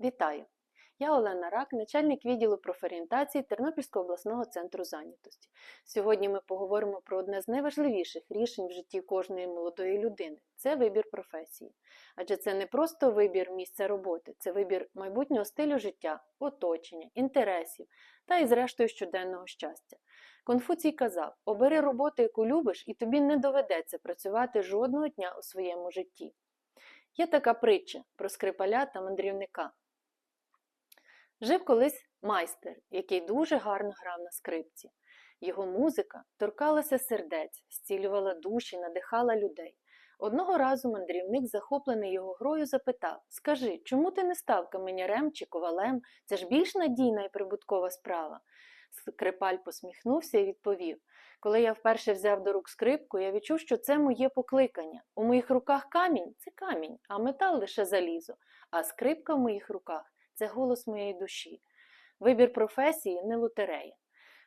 Вітаю! Я Олена Рак, начальник відділу профорієнтації Тернопільського обласного центру зайнятості. Сьогодні ми поговоримо про одне з найважливіших рішень в житті кожної молодої людини це вибір професії. Адже це не просто вибір місця роботи, це вибір майбутнього стилю життя, оточення, інтересів та і, зрештою, щоденного щастя. Конфуцій казав: обери роботу, яку любиш, і тобі не доведеться працювати жодного дня у своєму житті. Є така притча про скрипаля та мандрівника. Жив колись майстер, який дуже гарно грав на скрипці. Його музика торкалася сердець, зцілювала душі, надихала людей. Одного разу мандрівник, захоплений його грою, запитав Скажи, чому ти не став каменярем чи ковалем? Це ж більш надійна і прибуткова справа. Скрипаль посміхнувся і відповів Коли я вперше взяв до рук скрипку, я відчув, що це моє покликання. У моїх руках камінь це камінь, а метал лише залізо, а скрипка в моїх руках це голос моєї душі. Вибір професії не лотерея.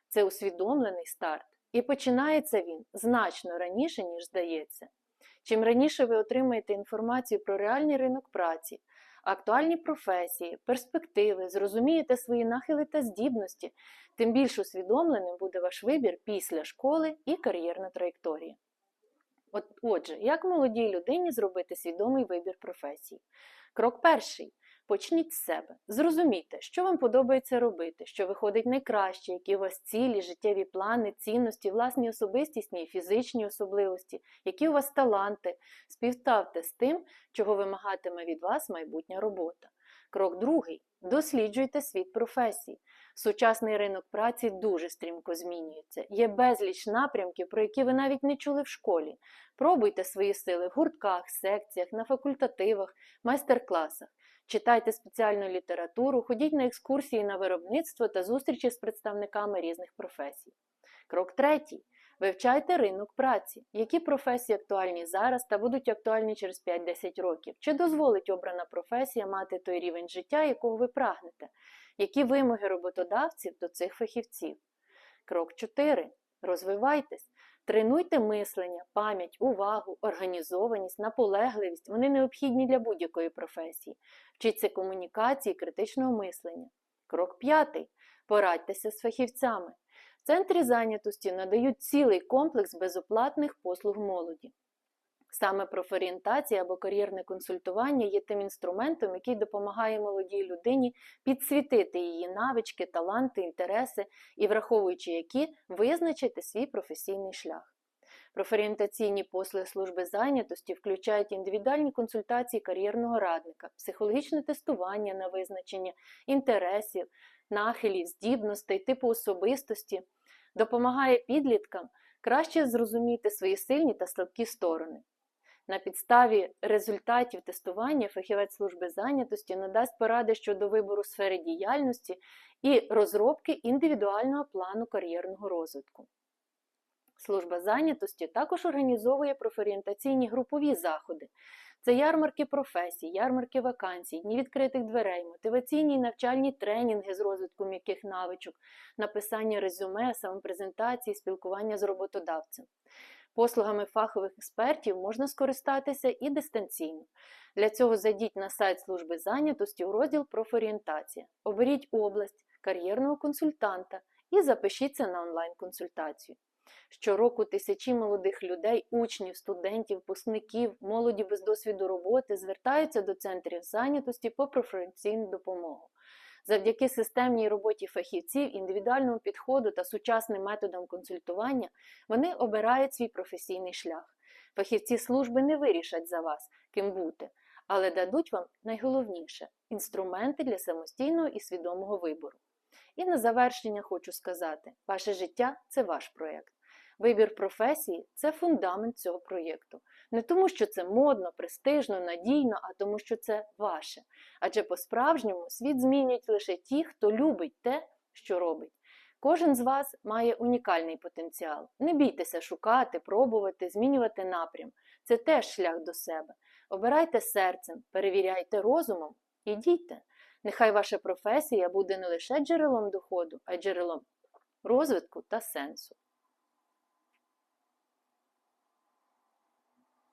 Це усвідомлений старт. І починається він значно раніше, ніж здається. Чим раніше ви отримаєте інформацію про реальний ринок праці, актуальні професії, перспективи, зрозумієте свої нахили та здібності, тим більш усвідомленим буде ваш вибір після школи і кар'єрна траєкторія. От, Отже, як молодій людині зробити свідомий вибір професії? Крок перший. Почніть з себе. Зрозумійте, що вам подобається робити, що виходить найкраще, які у вас цілі, життєві плани, цінності, власні особистісні і фізичні особливості, які у вас таланти. Співставте з тим, чого вимагатиме від вас майбутня робота. Крок другий. Досліджуйте світ професій. Сучасний ринок праці дуже стрімко змінюється. Є безліч напрямків, про які ви навіть не чули в школі. Пробуйте свої сили в гуртках, секціях, на факультативах, майстер-класах. Читайте спеціальну літературу, ходіть на екскурсії на виробництво та зустрічі з представниками різних професій. Крок третій. Вивчайте ринок праці, які професії актуальні зараз та будуть актуальні через 5-10 років. Чи дозволить обрана професія мати той рівень життя, якого ви прагнете? Які вимоги роботодавців до цих фахівців? Крок 4. Розвивайтесь. Тренуйте мислення, пам'ять, увагу, організованість, наполегливість. Вони необхідні для будь-якої професії. Вчіться комунікації, критичного мислення. Крок п'ятий. Порадьтеся з фахівцями. В центрі зайнятості надають цілий комплекс безоплатних послуг молоді. Саме профорієнтація або кар'єрне консультування є тим інструментом, який допомагає молодій людині підсвітити її навички, таланти, інтереси і, враховуючи які, визначити свій професійний шлях. Профорієнтаційні послуги служби зайнятості включають індивідуальні консультації кар'єрного радника, психологічне тестування на визначення інтересів, нахилів, здібностей, типу особистості, допомагає підліткам краще зрозуміти свої сильні та слабкі сторони. На підставі результатів тестування фахівець служби зайнятості надасть поради щодо вибору сфери діяльності і розробки індивідуального плану кар'єрного розвитку. Служба зайнятості також організовує профорієнтаційні групові заходи. Це ярмарки професій, ярмарки вакансій, дні відкритих дверей, мотиваційні і навчальні тренінги з розвитку м'яких навичок, написання резюме, самопрезентації, спілкування з роботодавцем. Послугами фахових експертів можна скористатися і дистанційно. Для цього зайдіть на сайт служби зайнятості у розділ Профорієнтація. Оберіть область кар'єрного консультанта і запишіться на онлайн-консультацію. Щороку тисячі молодих людей, учнів, студентів, випускників, молоді без досвіду роботи звертаються до центрів зайнятості по професійну допомогу. Завдяки системній роботі фахівців, індивідуальному підходу та сучасним методам консультування вони обирають свій професійний шлях. Фахівці служби не вирішать за вас, ким бути, але дадуть вам найголовніше інструменти для самостійного і свідомого вибору. І на завершення хочу сказати: ваше життя це ваш проєкт. Вибір професії це фундамент цього проєкту. Не тому, що це модно, престижно, надійно, а тому, що це ваше. Адже по-справжньому світ змінюють лише ті, хто любить те, що робить. Кожен з вас має унікальний потенціал. Не бійтеся шукати, пробувати, змінювати напрям. Це теж шлях до себе. Обирайте серцем, перевіряйте розумом і дійте. Нехай ваша професія буде не лише джерелом доходу, а й джерелом розвитку та сенсу.